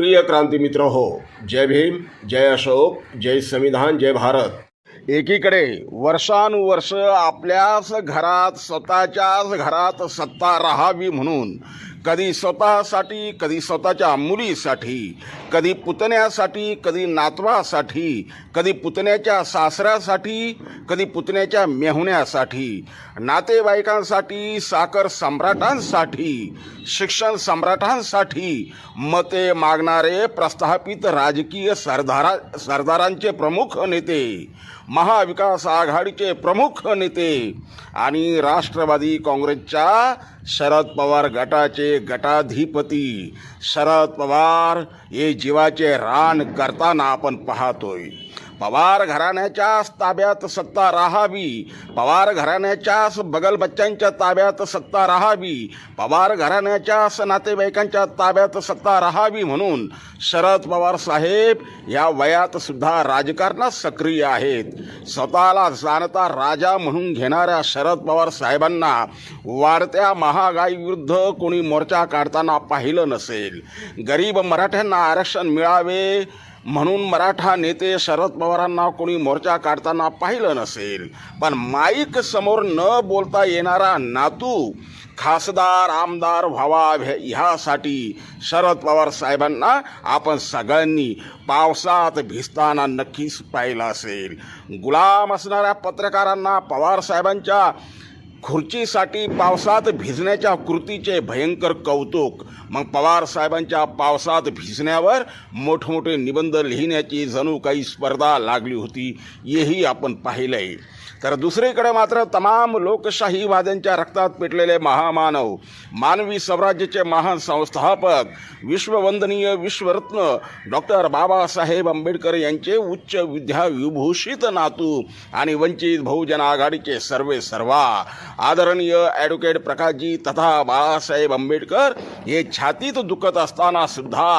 प्रिय क्रांती मित्र हो जय भीम जय अशोक जय संविधान जय भारत. एकीकडे वर्षानुवर्ष आपल्याच घरात स्वतःच्याच घरात सत्ता राहावी म्हणून कधी स्वतःसाठी कधी स्वतःच्या मुलीसाठी कधी पुतण्यासाठी कधी नातवासाठी कधी पुतण्याच्या सासऱ्यासाठी कधी पुतण्याच्या मेहुण्यासाठी नातेवाईकांसाठी साखर सम्राटांसाठी शिक्षण सम्राटांसाठी मते मागणारे प्रस्थापित राजकीय सरदारा सरदारांचे प्रमुख नेते महाविकास आघाडीचे प्रमुख नेते आणि राष्ट्रवादी काँग्रेसच्या शरद पवार गटाचे गटाधिपती शरद पवार हे जीवाचे रान करताना आपण पाहतोय. पवार घराण्याच्याच ताब्यात सत्ता राहावी. पवार घराण्याच्याच बगलबच्च्यांच्या ताब्यात सत्ता राहावी. पवार घराण्याच्याच नातेवाईकांच्या ताब्यात सत्ता राहावी म्हणून शरद पवार साहेब या वयात सुद्धा राजकारणात सक्रिय आहेत. स्वतःला जाणता राजा म्हणून घेणाऱ्या शरद पवार साहेबांना वाढत्या महागाईविरुद्ध कोणी मोर्चा काढताना पाहिलं नसेल. गरीब मराठ्यांना आरक्षण मिळावे म्हणून मराठा नेते शरद पवारांना कोणी मोर्चा काढताना पाहिलं नसेल. पण माईक समोर न बोलता येणारा नातू खासदार आमदार व्हावा ह्या- ह्यासाठी शरद पवार साहेबांना आपण सगळ्यांनी पावसात भिजताना नक्कीच पाहिलं असेल. गुलाम असणाऱ्या पत्रकारांना पवार साहेबांच्या खुर्चीसाठी पावसात भिजण्याच्या कृतीचे भयंकर कौतुक. मग पवार साहेबांच्या पावसात भिजण्यावर मोठमोठे निबंध लिहिण्याची जणू काही स्पर्धा लागली होती हेही आपण पाहिलंय. तर दुसरीकडे मात्र तमाम लोकशाहीवाद्यांच्या रक्तात पेटलेले महामानव मानवी स्वराज्याचे महान संस्थापक विश्ववंदनीय विश्वरत्न डॉक्टर बाबासाहेब आंबेडकर यांचे उच्च विद्याविभूषित नातू आणि वंचित बहुजन आघाडीचे सर्वे सर्वा. आदरणीय ॲडव्होकेट प्रकाशजी तथा बाळासाहेब आंबेडकर हे छातीत दुखत असताना सुद्धा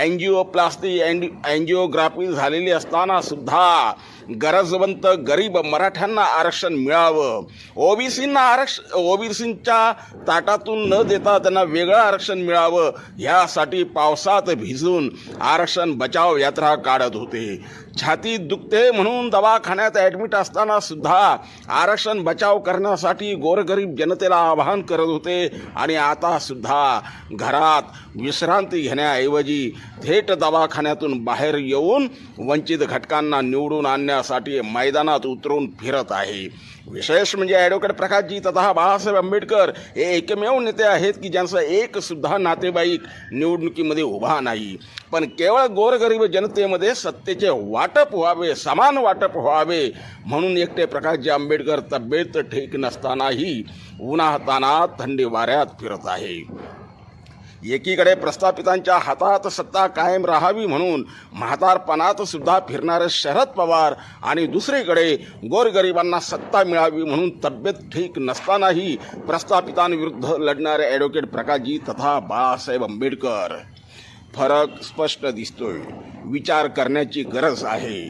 अँजिओप्लास्टी अँड अँजिओग्राफी झालेली असताना सुद्धा गरजवंत गरीब मराठ्यांना आरक्षण मिळावं. ओबीसींना आरक्ष ओबीसींच्या ताटातून न देता त्यांना वेगळं आरक्षण मिळावं. ह्यासाठी पावसात भिजून आरक्षण बचाव यात्रा काढत होते. छाती दुखते म्हणून दवाखान्यात ॲडमिट असताना सुद्धा आरक्षण बचाव करण्यासाठी गोरगरीब जनतेला आवाहन करत होते आणि आता सुद्धा घरात विश्रांती घेण्याऐवजी थेट दवाखान्यातून बाहेर येऊन वंचित घटकांना निवडून आणण्यासाठी मैदानात उतरून फिरत आहे. विशेष म्हणजे ॲडव्होकेट प्रकाशजी तथा बाळासाहेब आंबेडकर हे एकमेव नेते आहेत की ज्यांचा एकसुद्धा नातेवाईक निवडणुकीमध्ये उभा नाही. पण केवळ गोरगरीब जनतेमध्ये सत्तेचे वाटप व्हावे समान वाटप व्हावे म्हणून एकटे प्रकाशजी आंबेडकर तब्येत ठीक नसतानाही उन्हातानात थंडी वाऱ्यात फिरत आहे. एकीकडे प्रस्थापितांच्या हातात सत्ता कायम राहावी म्हणून म्हातारपणात सुद्धा फिरणारे शरद पवार आणि दुसरीकडे गोरगरिबांना सत्ता मिळावी म्हणून तब्येत ठीक नसतानाही प्रस्थापितांविरुद्ध लढणारे ॲडव्होकेट प्रकाशजी तथा बाळासाहेब आंबेडकर. फरक स्पष्ट दिसतोय. विचार करण्याची गरज आहे.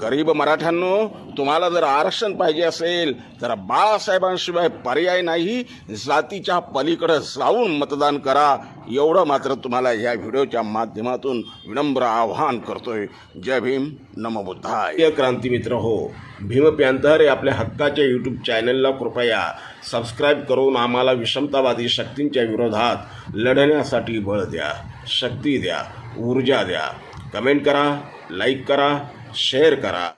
गरीब मराठ्यांनो तुम्हाला जर आरक्षण पाहिजे असेल तर बाळासाहेबांशिवाय पर्याय नाही. जातीच्या पलीकडे जाऊन मतदान करा. एवढं मात्र तुम्हाला या व्हिडिओच्या माध्यमातून विनम्र आवाहन करतोय. जय भीम नमबुद्धाय क्रांती मित्र हो भीम पॅन्थर हे आपल्या हक्काच्या यूट्यूब चॅनलला कृपया सबस्क्राईब करून आम्हाला विषमतावादी शक्तींच्या विरोधात लढण्यासाठी बळ द्या. शक्ती द्या ऊर्जा द्या. कमेंट करा लाईक करा शेअर करा.